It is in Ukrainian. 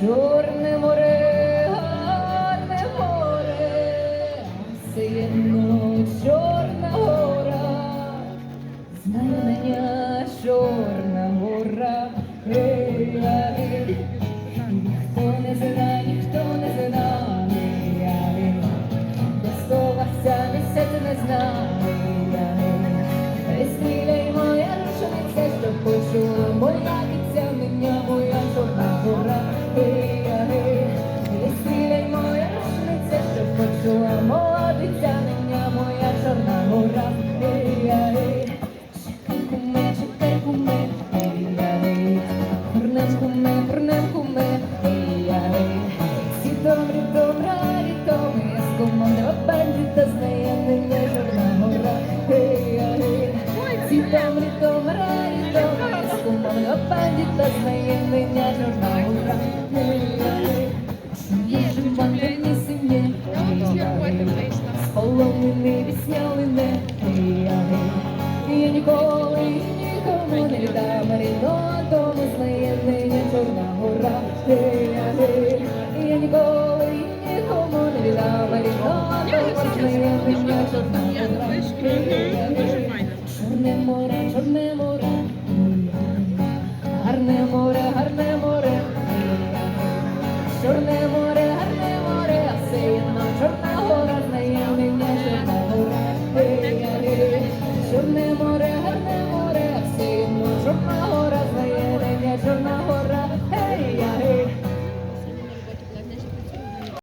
Чорне море, гарне море, сильно чорна гора, знамення чорна гора, Ей, ніхто не зина, ніхто не зина, до слова ця місяця не знає, весніля й моя рушениця, що почула моя дитя. Зла молодиця, ниня моя чорна гора. Чекай куми, чекай куми, ей-яй. Вернем куми, вернем куми, ей-яй. Всі добрі, добра, рідоми, я з командра бандита, знає ниня чорна гора. Ей-яй. Всі добрі, добра, рідоми, я з командра бандита, знає ниня чорна гора. полонини відсняли не пияни. Я ніколи, нікому не віддам рідно, тому знає нині чорна гора. І Я ніколи, нікому не віддам рідно, тому знає чорна гора. Пияни. Чорне море, чорне море, гарне море, гарне море, чорне море.